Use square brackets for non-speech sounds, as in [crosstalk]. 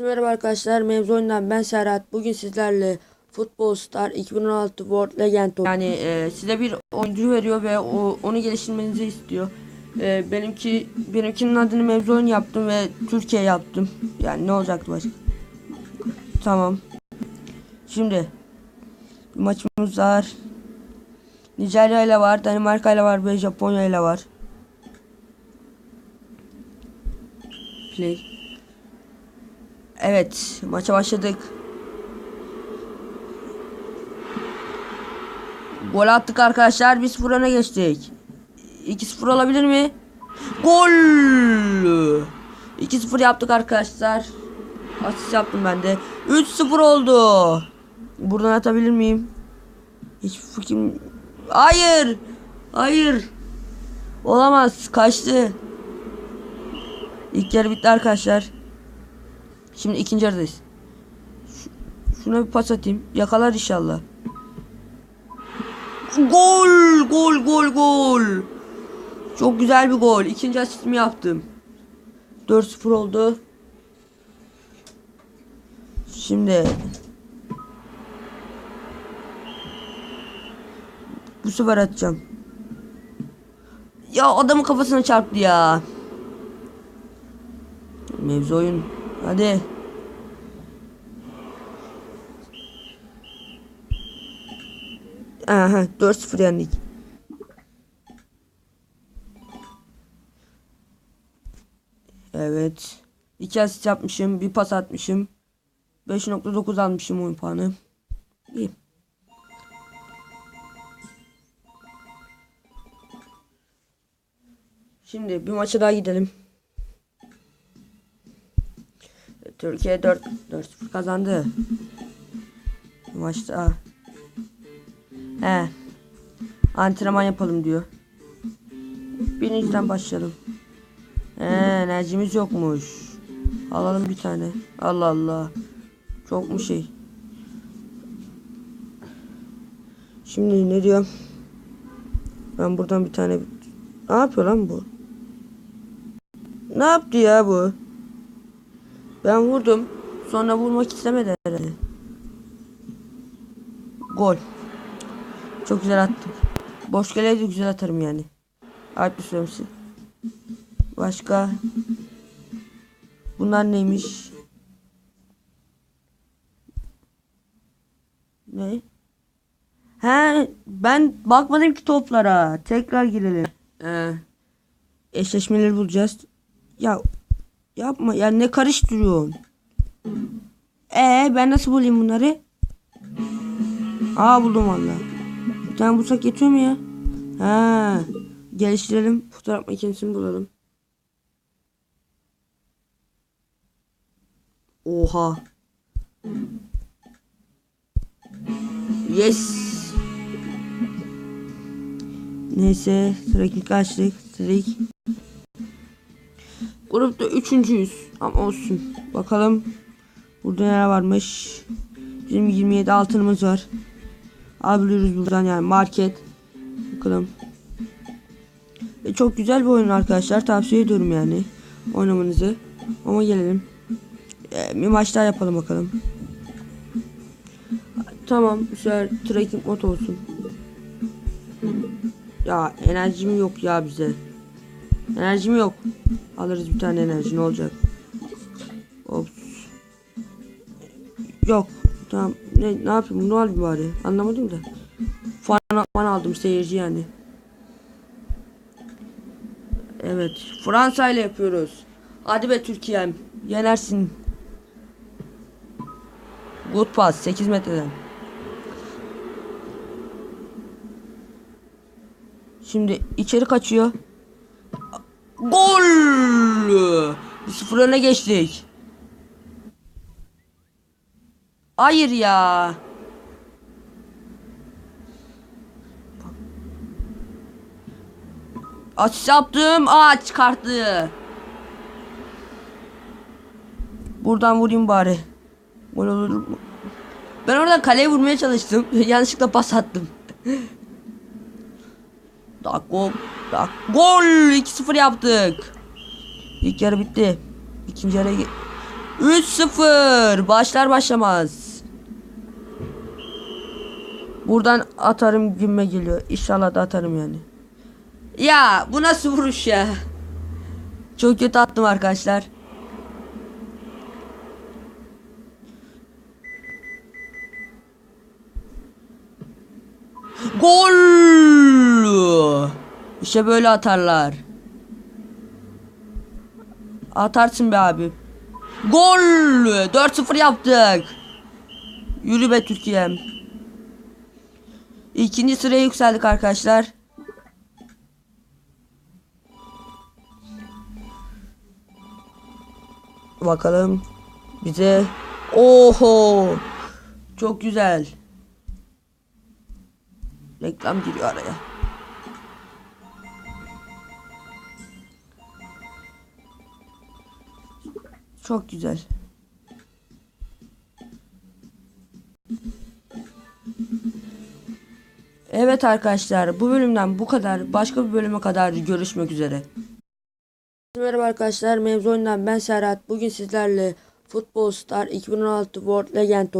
Merhaba arkadaşlar, mevzu oyundan ben Serhat. Bugün sizlerle Football Star 2016 World Legend yani e, size bir oyuncu veriyor ve o, onu geliştirmenizi istiyor. E, benimki benimkinin adını mevzu oyun yaptım ve Türkiye yaptım. Yani ne olacaktı başka? Tamam. Şimdi maçımız var. Nijerya ile var, Danimarka ile var ve Japonya ile var. Play. Evet, maça başladık. Gol attık arkadaşlar. 1-0 öne geçtik. 2-0 olabilir mi? Gol! 2-0 yaptık arkadaşlar. Asist yaptım ben de. 3-0 oldu. Buradan atabilir miyim? Hiç fikrim... Hayır! Hayır! Olamaz. Kaçtı. İlk yarı bitti arkadaşlar. Şimdi ikinci yarıdayız. Şu- şuna bir pas atayım. Yakalar inşallah. Gol! Gol gol gol. Çok güzel bir gol. İkinci asistimi yaptım. 4-0 oldu. Şimdi bu sefer atacağım. Ya adamın kafasına çarptı ya. Mevzu oyun. Hadi. Aha 4-0 yendik. Evet. 2 asist yapmışım. Bir pas atmışım. 5.9 almışım oyun puanı. İyi. Şimdi bir maça daha gidelim. Türkiye 4 4 kazandı. Maçta he antrenman yapalım diyor. Birinciden başlayalım. He, enerjimiz yokmuş. Alalım bir tane. Allah Allah. Çok mu şey? Şimdi ne diyor? Ben buradan bir tane ne yapıyor lan bu? Ne yaptı ya bu? Ben vurdum. Sonra vurmak istemedi herhalde. Gol. Çok güzel attım. Boş geleydi güzel atarım yani. Alp süremsi. Başka. Bunlar neymiş? Ne? He, ben bakmadım ki toplara. Tekrar girelim. Ee, eşleşmeleri bulacağız. Ya Yapma ya ne karıştırıyorsun? Ee ben nasıl bulayım bunları? Aa buldum valla. Bir tane bulsak yetiyor mu ya? Ha, geliştirelim. Fotoğraf makinesini bulalım. Oha. Yes. Neyse sıradaki kaçtık. Sıradaki. Grupta üçüncüyüz. Ama olsun. Bakalım. Burada neler varmış. Bizim 27 altınımız var. Alabiliyoruz buradan yani market. Bakalım. E, çok güzel bir oyun arkadaşlar. Tavsiye ediyorum yani. Oynamanızı. Ama gelelim. E, bir maç daha yapalım bakalım. Tamam. Bu sefer trekking mod olsun. Ya enerjim yok ya bize. Enerjim yok. Alırız bir tane enerji ne olacak? Ops. Yok. Tamam. Ne, ne yapayım? Bunu alayım bari. Anlamadım da. Fan, fan aldım seyirci yani. Evet. Fransa ile yapıyoruz. Hadi be Türkiye'm. Yenersin. Good pass. 8 metreden. Şimdi içeri kaçıyor. Gol! 1-0 öne geçtik. Hayır ya. Aç yaptım. Aa çıkarttı. Buradan vurayım bari. Gol olur mu? Ben oradan kaleye vurmaya çalıştım. [laughs] Yanlışlıkla pas attım. Dak Dak gol. 2-0 yaptık. İlk yarı bitti. İkinci yarı 3-0. Başlar başlamaz. Buradan atarım gümme geliyor. İnşallah da atarım yani. Ya bu nasıl vuruş ya? Çok kötü attım arkadaşlar. Gol! İşte böyle atarlar. Atarsın be abi. Gol! 4-0 yaptık. Yürü be Türkiye'm. İkinci sıraya yükseldik arkadaşlar. Bakalım bize. Oho! Çok güzel. Reklam giriyor araya. Çok güzel. Evet arkadaşlar bu bölümden bu kadar. Başka bir bölüme kadar görüşmek üzere. Merhaba arkadaşlar mevzu oyundan ben Serhat. Bugün sizlerle Futbol Star 2016 World Legend